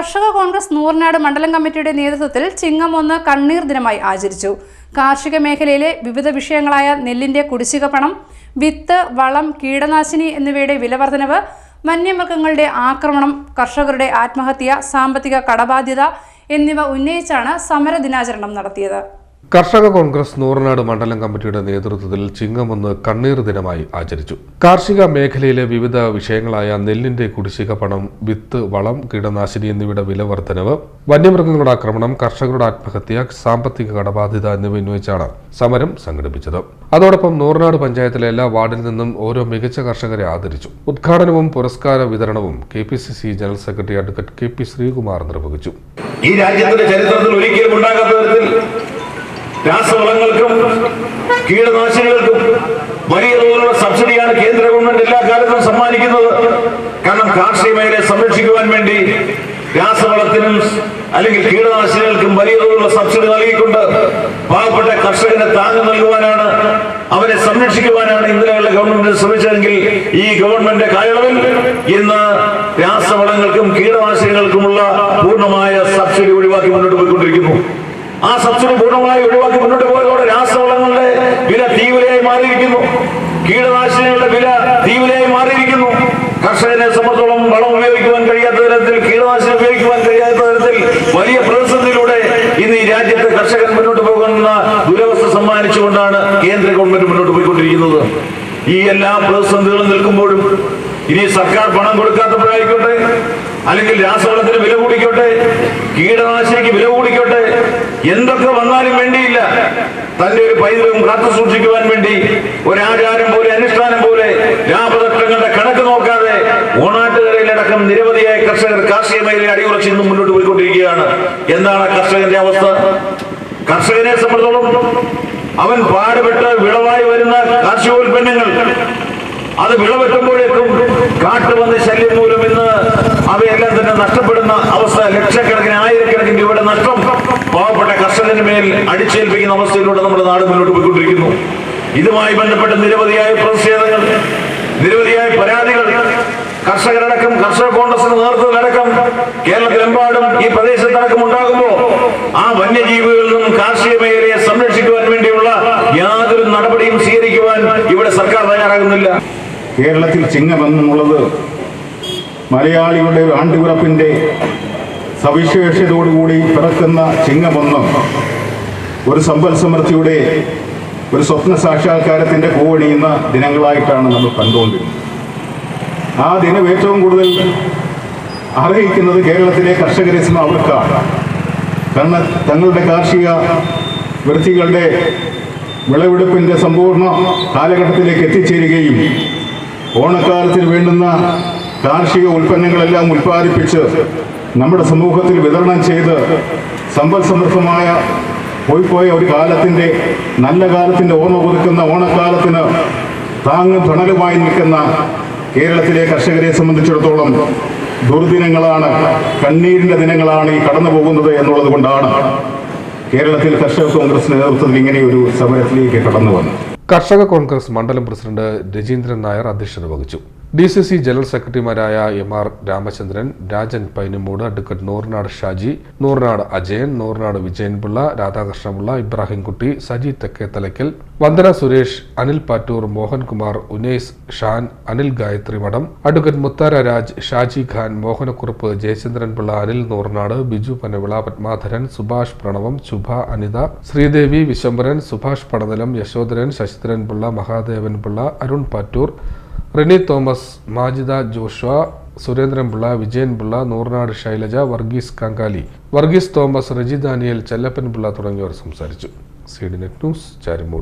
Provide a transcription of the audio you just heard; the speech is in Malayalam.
കർഷക കോൺഗ്രസ് നൂറിനാട് മണ്ഡലം കമ്മിറ്റിയുടെ നേതൃത്വത്തിൽ ചിങ്ങം ഒന്ന് കണ്ണീർ ദിനമായി ആചരിച്ചു. കാർഷിക മേഖലയിലെ വിവിധ വിഷയങ്ങളായ നെല്ലിന്റെ കുടിശ്ശിക പണം വിത്ത് വളം കീടനാശിനി എന്നിവയുടെ വിലവർധനവ് വന്യമൃഗങ്ങളുടെ ആക്രമണം കർഷകരുടെ ആത്മഹത്യ സാമ്പത്തിക കടബാധ്യത എന്നിവ ഉന്നയിച്ചാണ് സമര ദിനാചരണം നടത്തിയത്. കർഷക കോൺഗ്രസ് നൂറനാട് മണ്ഡലം കമ്മിറ്റിയുടെ നേതൃത്വത്തിൽ ചിങ്ങമൊന്ന് കണ്ണീർ ദിനമായി ആചരിച്ചു. കാർഷിക മേഖലയിലെ വിവിധ വിഷയങ്ങളായ നെല്ലിന്റെ കുടിശ്ശിക പണം വിത്ത് വളം കീടനാശിനി എന്നിവയുടെ വില വർധനവ് വന്യമൃഗങ്ങളുടെ ആക്രമണം കർഷകരുടെ ആത്മഹത്യ സാമ്പത്തിക കടബാധ്യത എന്നിവ ഉന്നയിച്ചാണ് സമരം സംഘടിപ്പിച്ചത്. അതോടൊപ്പം നൂറനാട് പഞ്ചായത്തിലെ എല്ലാ വാർഡിൽ നിന്നും ഓരോ മികച്ച കർഷകരെ ആദരിച്ചു. ഉദ്ഘാടനവും പുരസ്കാര വിതരണവും K P C C general secretary advocate K P Sreekumar നിർവഹിച്ചു. ഈ രാജ്യത്തിന്റെ ചരിത്രത്തിൽ ഒരിക്കലും ഉണ്ടാകാത്ത തരത്തിൽ രാസവളങ്ങൾക്കും കീടനാശിനികൾക്കും വലിയ തോതിലുള്ള സബ്സിഡിയാണ് കേന്ദ്ര ഗവൺമെന്റ് എല്ലാ കാലത്തും സമ്മാനിക്കുന്നത്. കാരണം കാർഷിക മേഖലയെ സംരക്ഷിക്കുവാൻ വേണ്ടി രാസവളത്തിനും അല്ലെങ്കിൽ കീടനാശിനികൾക്കും വലിയ തോതിലുള്ള സബ്സിഡി നൽകിക്കൊണ്ട് പാവപ്പെട്ട കർഷകന് താങ്ങ് നൽകുവാനാണ് അവരെ സംരക്ഷിക്കുവാനാണ് ഇന്നലെയുള്ള ഗവൺമെന്റ് ശ്രമിച്ചതെങ്കിൽ ഈ ഗവൺമെന്റ് കാലയളവിൽ ഇന്ന് രാസവളങ്ങൾക്കും കീടനാശിനികൾക്കുമുള്ള പൂർണമായ സബ്സിഡി ഒഴിവാക്കി മുന്നോട്ട് ആ സബ്സിഡി പൂർണമായി ഒഴിവാക്കി മുന്നോട്ട് പോയതോടെ രാസവളങ്ങളുടെ വില തീവ്രയായി മാറിയിരിക്കുന്നു. കീടനാശിനികളുടെ വില തീവ്രയായി മാറിയിരിക്കുന്നു. കർഷകനെ സംബന്ധിച്ചോളം വളം ഉപയോഗിക്കുവാൻ കഴിയാത്ത തരത്തിൽ കീടനാശിനി ഉപയോഗിക്കുവാൻ കഴിയാത്ത തരത്തിൽ വലിയ പ്രതിസന്ധിയിലൂടെ ഇന്ന് ഈ രാജ്യത്തെ കർഷകൻ മുന്നോട്ട് പോകുന്ന ദുരവസ്ഥ സമ്മാനിച്ചുകൊണ്ടാണ് കേന്ദ്ര ഗവൺമെന്റ് മുന്നോട്ട് പോയിക്കൊണ്ടിരിക്കുന്നത്. ഈ എല്ലാ പ്രതിസന്ധികളും നിൽക്കുമ്പോഴും ഇനി സർക്കാർ പണം കൊടുക്കാത്തപ്പോഴായിക്കോട്ടെ അല്ലെങ്കിൽ രാസവളത്തിന് വില കൂടിക്കോട്ടെ കീടനാശിനിക്ക് വില കൂടിക്കോട്ടെ എന്തൊക്കെ വന്നാലും വേണ്ടിയില്ല. തന്റെ ഒരു പൈതൃകം കാത്തു സൂക്ഷിക്കുവാൻ വേണ്ടി ഒരാചാരം പോലെ അനുഷ്ഠാനം പോലെ ലാഭനഷ്ടങ്ങളുടെ കണക്ക് നോക്കാതെ ഓണാട്ടുകരയിലടക്കം നിരവധിയായ കർഷകർ കാർഷിക മേഖലയിൽ അടിയുറച്ച് ഇന്നും മുന്നോട്ട് പോയിക്കൊണ്ടിരിക്കുകയാണ്. എന്താണ് കർഷകന്റെ അവസ്ഥ? കർഷകനെ സംബന്ധിച്ചോളം അവൻ പാടുപെട്ട് വിളവായി വരുന്ന കാർഷികോൽപ്പന്നങ്ങൾ അത് വിളവെട്ടുമ്പോഴേക്കും കാട്ടുവന്ന ശല്യം മൂലം ഇന്ന് അവയെല്ലാം തന്നെ നഷ്ടപ്പെടുന്ന അവസ്ഥ ലക്ഷക്കണക്കിന് കർഷകന് മേൽ അടിച്ചേൽപ്പിക്കുന്ന അവസ്ഥയിലൂടെ നമ്മുടെ നാട് മുന്നോട്ട് പോയിക്കൊണ്ടിരിക്കുന്നു. ഇതുമായി ബന്ധപ്പെട്ട നിരവധിയായ പ്രതിഷേധങ്ങൾ നിരവധിയായ പരാതികൾ കർഷകരടക്കം കർഷക കോൺഗ്രസിന് നേതൃത്വത്തിലടക്കം കേരളത്തിലെമ്പാടും ഈ പ്രദേശത്തടക്കം ഉണ്ടാകുമ്പോൾ ആ വന്യജീവികളിൽ നിന്നും കാർഷിക മേഖലയെ സംരക്ഷിക്കുവാൻ വേണ്ടിയുള്ള യാതൊരു നടപടിയും സ്വീകരിക്കുവാൻ ഇവിടെ സർക്കാർ തയ്യാറാകുന്നില്ല. കേരളത്തിൽ ചിങ്ങമെന്നുള്ളത് മലയാളികളുടെ ഒരു സവിശേഷതയോടുകൂടി പിറക്കുന്ന ചിങ്ങമൊന്നും ഒരു സമ്പൽ സമൃദ്ധിയുടെ ഒരു സ്വപ്ന സാക്ഷാത്കാരത്തിന്റെ പൂവണിയുന്ന ദിനങ്ങളായിട്ടാണ് നമ്മൾ കണ്ടുകൊണ്ടിരുന്നത്. ആ ദിനം ഏറ്റവും കൂടുതൽ അർഹിക്കുന്നത് കേരളത്തിലെ കർഷകരെ സമ അവർക്കാണ്. കാരണം തങ്ങളുടെ കാർഷിക വൃത്തികളുടെ വിളവെടുപ്പിന്റെ സമ്പൂർണ കാലഘട്ടത്തിലേക്ക് എത്തിച്ചേരുകയും ഓണക്കാലത്തിന് വേണ്ടുന്ന കാർഷിക ഉൽപ്പന്നങ്ങളെല്ലാം ഉൽപ്പാദിപ്പിച്ച് നമ്മുടെ സമൂഹത്തിൽ വിതരണം ചെയ്ത് സമ്പൽ സമൃദ്ധമായ പോയിപ്പോയ ഒരു കാലത്തിന്റെ നല്ല കാലത്തിന്റെ ഓർമ്മ പുതുക്കുന്ന ഓണക്കാലത്തിന് താങ്ങും തണലുമായി നിൽക്കുന്ന കേരളത്തിലെ കർഷകരെ സംബന്ധിച്ചിടത്തോളം ദുർദിനങ്ങളാണ് കണ്ണീരിന്റെ ദിനങ്ങളാണ് ഈ കടന്നു പോകുന്നത് എന്നുള്ളത് കൊണ്ടാണ് കേരളത്തിൽ കർഷക കോൺഗ്രസ് നേതൃത്വത്തിൽ ഇങ്ങനെയൊരു സമരത്തിലേക്ക് കടന്നു വന്നത്. കർഷക കോൺഗ്രസ് മണ്ഡലം പ്രസിഡന്റ് രജീന്ദ്രൻ നായർ അധ്യക്ഷത വഹിച്ചു. ഡി സി സി ജനറൽ സെക്രട്ടറിമാരായ M R Ramachandran Rajan Painamoodu advocate Nooranad Shaji Nooranad Ajayan Nooranad Vijayanpillai Radhakrishnapillai Ibrahimkutty Saji Thekkethalakkal Vandana Suresh Anil Pattoor Mohankumar Unais Shan Anil Gayathri Madom advocate Muthara Raj Shaji Khan Mohanakkurup Jayachandranpillai Anil Nooranad Biju Panavila Padmadharan Subhash Pranavam Shubha Anitha Sreedevi Vishambaran Subhash Padanilam Yashodharan Sasidharanpillai Mahadevanpillai Arun Pattoor Rini Thomas Majida Joshua Surendran Pillai Vijayan Pillai Noornad Shailaja Varghese Kangali Varghese Thomas Reji Daniel Chellappan Pillai തുടങ്ങിയവർ സംസാരിച്ചു. C D net news Charimoodu.